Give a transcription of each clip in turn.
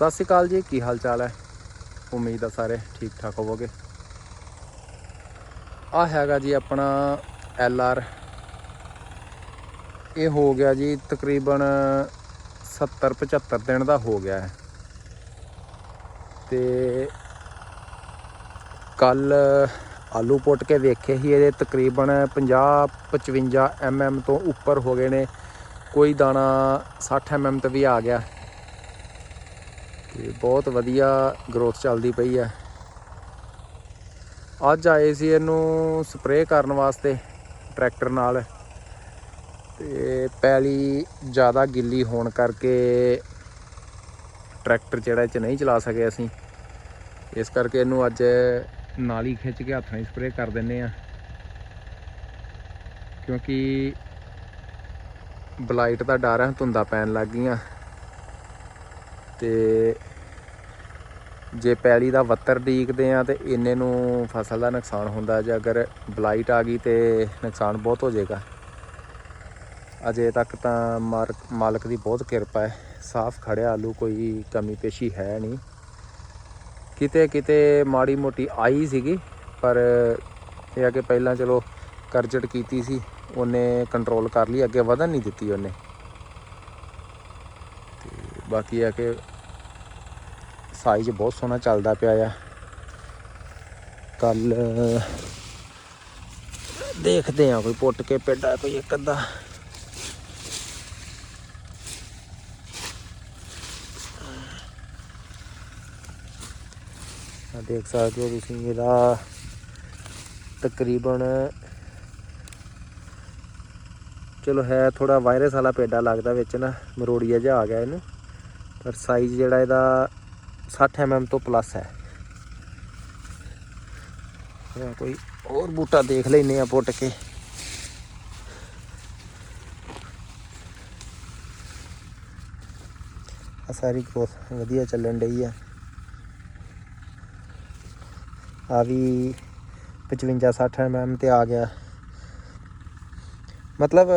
ਸਤਿ ਸ਼੍ਰੀ ਅਕਾਲ ਜੀ, ਕੀ ਹਾਲ ਚਾਲ ਹੈ? ਉਮੀਦ ਆ ਸਾਰੇ ਠੀਕ ਠਾਕ ਹੋਵੋਗੇ। ਆ ਹੈਗਾ ਜੀ ਆਪਣਾ ਐਲ ਆਰ ਇਹ ਹੋ ਗਿਆ ਜੀ ਤਕਰੀਬਨ 70 75 ਦਿਨ ਦਾ ਹੋ ਗਿਆ ਹੈ। ਤੇ ਕੱਲ ਆਲੂ ਪੁੱਟ ਕੇ ਵੇਖੇ ਹੀ ਇਹਦੇ ਤਕਰੀਬਨ 50 55 mm ਤੋਂ ਉੱਪਰ ਹੋ ਗਏ ਨੇ। ਕੋਈ ਦਾਣਾ 60 mm ਤੇ ਵੀ ਆ ਗਿਆ। ਤੇ ਬਹੁਤ ਵਧੀਆ ਗਰੋਥ ਚੱਲਦੀ ਪਈ ਆ ਅੱਜ ਆਏ ਸੀ ਇਹਨੂੰ ਸਪਰੇਅ ਕਰਨ ਵਾਸਤੇ ਟਰੈਕਟਰ ਨਾਲ ਤੇ ਪੈਲੀ ਜ਼ਿਆਦਾ ਗਿੱਲੀ ਹੋਣ ਕਰਕੇ ਟਰੈਕਟਰ ਜਿਹੜਾ ਚ ਨਹੀਂ ਚਲਾ ਸਕੇ ਅਸੀਂ। ਇਸ ਕਰਕੇ ਇਹਨੂੰ ਅੱਜ ਨਾਲੀ ਖਿੱਚ ਕੇ ਹੱਥਾਂ 'ਚ ਸਪਰੇਅ ਕਰ ਦਿੰਨੇ ਆ ਕਿਉਂਕਿ ਬਲਾਈਟ ਦਾ ਡਰ ਹੈ, ਧੁੰਦਾ ਪੈਣ ਲੱਗ ਗਈਆਂ। ਤੇ ਜੇ ਪੈਲੀ ਦਾ ਵੱਤਰ ਡੀਕਦੇ ਆ ਤੇ ਇੰਨੇ ਨੂੰ ਫਸਲ ਦਾ ਨੁਕਸਾਨ ਹੁੰਦਾ ਜੇ ਅਗਰ ਬਲਾਈਟ ਆ ਗਈ ਤੇ ਨੁਕਸਾਨ ਬਹੁਤ ਹੋ ਜਾਏਗਾ। ਅਜੇ ਤੱਕ ਤਾਂ ਮਾਰ- ਮਾਲਕ ਦੀ ਬਹੁਤ ਕਿਰਪਾ ਹੈ। ਸਾਫ਼ ਖੜਿਆ ਆਲੂ ਕੋਈ ਕਮੀ ਪੇਸ਼ੀ ਹੈ ਨਹੀਂ। ਕਿਤੇ ਕਿਤੇ ਮਾੜੀ ਮੋਟੀ ਆਈ ਸੀਗੀ, ਪਰ ਇਹ ਆ ਕਿ ਪਹਿਲਾਂ ਚਲੋ ਕਰਜਟ ਕੀਤੀ ਸੀ, ਉਹਨੇ ਕੰਟਰੋਲ ਕਰ ਲਈ, ਅੱਗੇ ਵਧਣ ਨਹੀਂ ਦਿੱਤੀ ਉਹਨੇ। ਤੇ ਬਾਕੀ ਇਹ ਆ ਕਿ ਸਾਈਜ਼ ਬਹੁਤ ਸੋਹਣਾ ਚੱਲਦਾ ਪਿਆ ਆ। ਕੱਲ ਦੇਖਦੇ ਆ ਕੋਈ ਪੁੱਟ ਕੇ ਪੇਡਾ ਕੋਈ ਇੱਕ ਅੱਧਾ। ਆ ਦੇਖ ਸਕਦੇ ਹੋ ਤੁਸੀਂ, ਇਹਦਾ ਤਕਰੀਬਨ ਚਲੋ ਹੈ ਥੋੜਾ ਵਾਇਰਸ ਵਾਲਾ ਪੇਡਾ ਲੱਗਦਾ ਵਿੱਚ ਨਾ, ਮਰੋੜੀਆ ਜਿਹਾ ਆ ਗਿਆ ਇਹਨੂੰ। ਪਰ ਸਾਈਜ਼ ਜਿਹੜਾ ਇਹਦਾ 60 mm ਤੋਂ ਪਲੱਸ ਹੈ। ਇਹ ਕੋਈ ਹੋਰ ਬੂਟਾ ਦੇਖ ਲੈਨੇ ਆ ਪੁੱਟ ਕੇ। ਆ ਸਾਰੀ ਗਰੋਥ ਵਧੀਆ ਚੱਲਣ ਡਈ ਆ। ਆ ਵੀ 55 60 mm ਤੇ ਆ ਗਿਆ। ਮਤਲਬ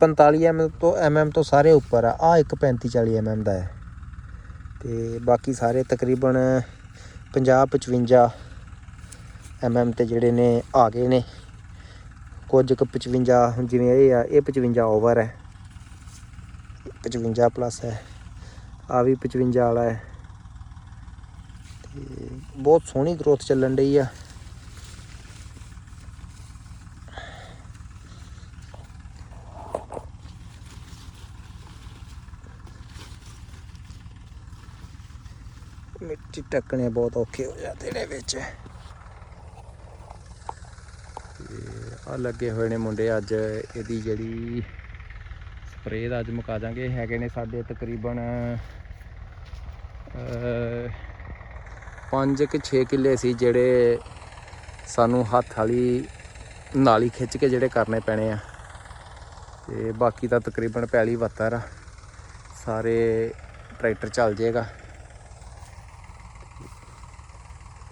45 mm ਤੋਂ mm ਤੋਂ ਸਾਰੇ ਉੱਪਰ ਆ। ਆ ਇੱਕ 35 40 mm ਦਾ ਹੈ। ਤੇ ਬਾਕੀ ਸਾਰੇ ਤਕਰੀਬਨ 50 55 mm ਤੇ ਜਿਹੜੇ ਨੇ ਆ ਗਏ ਨੇ। ਕੁਝ ਕੁ 55 ਜਿਵੇਂ ਇਹ ਆ, ਇਹ 55 ਓਵਰ ਹੈ। 55 ਪਲੱਸ ਹੈ। ਆ ਵੀ 55 ਵਾਲਾ ਹੈ। ਤੇ ਬਹੁਤ ਸੋਹਣੀ ਗਰੋਥ ਚੱਲਣ ਡਈ ਆ। ਮਿੱਟੀ ਟੱਕਣੇ ਬਹੁਤ ਔਖੇ ਹੋ ਜਾਂਦੇ ਨੇ ਵਿੱਚ। ਆ ਲੱਗੇ ਹੋਏ ਨੇ ਮੁੰਡੇ ਅੱਜ ਇਹਦੀ ਜਿਹੜੀ ਸਪਰੇਅ ਦਾ ਅੱਜ ਮੁਕਾ ਦਾਂਗੇ। ਹੈਗੇ ਨੇ ਸਾਡੇ ਤਕਰੀਬਨ 5 ਕਿ 6 ਕਿੱਲੇ ਸੀ ਜਿਹੜੇ ਸਾਨੂੰ ਹੱਥ ਵਾਲੀ ਨਾਲੀ ਖਿੱਚ ਕੇ ਜਿਹੜੇ ਕਰਨੇ ਪੈਣੇ ਆ। ਤੇ ਬਾਕੀ ਤਾਂ ਤਕਰੀਬਨ ਪੈਲੀ ਵੱਤਰ ਆ। ਸਾਰੇ ਟਰੈਕਟਰ ਚੱਲ ਜਾਏਗਾ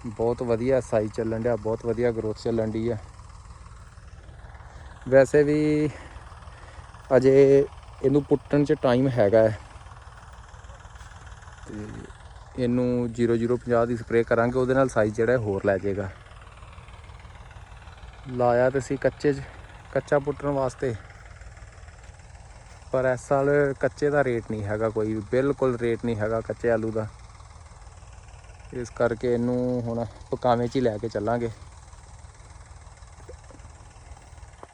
ਬਹੁਤ ਵਧੀਆ ਸਾਈਜ਼ ਚੱਲਣ ਡਿਆ, ਬਹੁਤ ਵਧੀਆ ਗਰੋਥ ਚੱਲਣ ਦੀ ਆ। ਵੈਸੇ ਵੀ ਅਜੇ ਇਹਨੂੰ ਪੁੱਟਣ 'ਚ ਟਾਈਮ ਹੈਗਾ ਹੈ। ਤੇ ਇਹਨੂੰ 0050 ਦੀ ਸਪਰੇਅ ਕਰਾਂਗੇ, ਉਹਦੇ ਨਾਲ ਸਾਈਜ਼ ਜਿਹੜਾ ਹੋਰ ਲੈ ਜਾਏਗਾ। ਲਾਇਆ ਤੇ ਸੀ ਕੱਚੇ 'ਚ, ਕੱਚਾ ਪੁੱਟਣ ਵਾਸਤੇ। ਪਰ ਇਸ ਸਾਲ ਕੱਚੇ ਦਾ ਰੇਟ ਨਹੀਂ ਹੈਗਾ ਕੋਈ ਵੀ ਬਿਲਕੁਲ ਰੇਟ ਨਹੀਂ ਹੈਗਾ ਕੱਚੇ ਆਲੂ ਦਾ। ਇਸ ਕਰਕੇ ਇਹਨੂੰ ਹੁਣ ਪਕਾਵੇਂ 'ਚ ਹੀ ਲੈ ਕੇ ਚੱਲਾਂਗੇ।